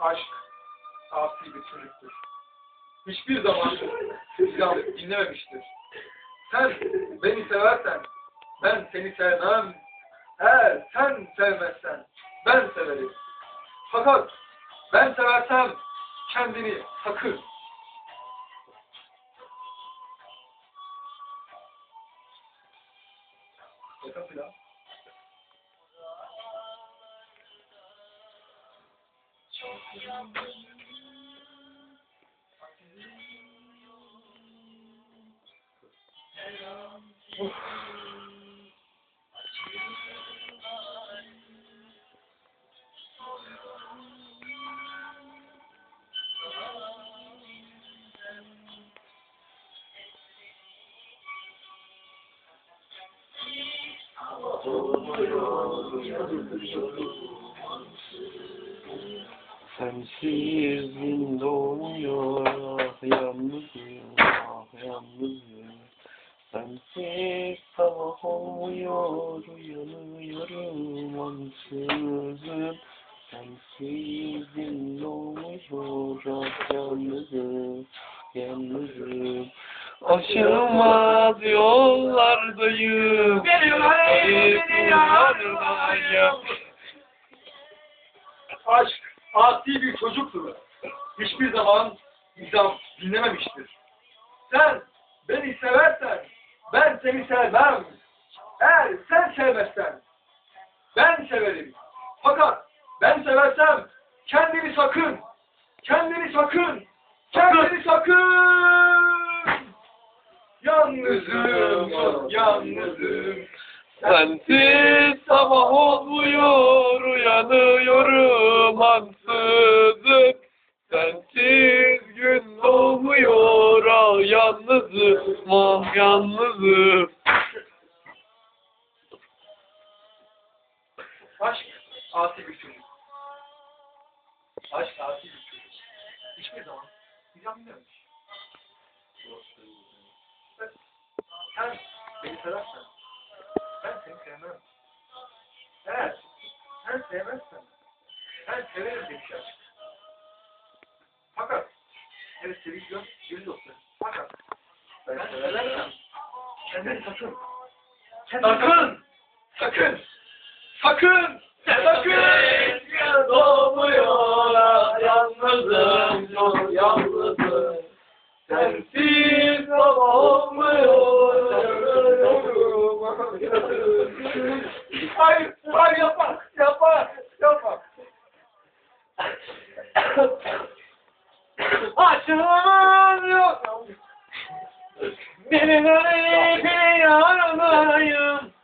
aşk asi bir çocuktur. Hiçbir zaman İslam dinlememiştir. Sen beni seversen ben seni sevmem. Eğer sen sevmezsen ben severim. Fakat ben seversem kendini sakın. Yakın filan. Sensizin doğmuyor ah yalnızım ah yalnızım Sensiz sabah olmuyor uyanıyorum ansızın. Sensizin doğmuyor ah yalnızım yalnızım. Aşılmaz yollardayım Benim halim beni yollardayım Aşk asi bir çocuktur. Hiçbir zaman nizam dinlememiştir. Sen beni seversen ben seni sevmem. Eğer sen sevmezsen ben severim. Fakat ben seversem kendini sakın. Kendini sakın. Kendini sakın. Yalnızım, yalnızım. Sensiz sabah olmuyor uyanıyorum ansızın yalnızım ah yalnızım Aşk asi bir çocuk. Aşk asi bir çocuk. Hiçbir zaman nizam dinlememiş. Sen beni seversen ben seni sevmem. Eğer sen sevmezsen ben severim demiş aşk. Fakat evet seviliyor, geri dostum. Fakat ben sakın. Sakın! Sakın! Sakın! Sakın! doğmuyor yalnızım çok yalnızım Sensiz sabah olmuyor Hayır, hayır yapma, yapma, yapma. Açılmaz yok Beni böyle biliyor muyum?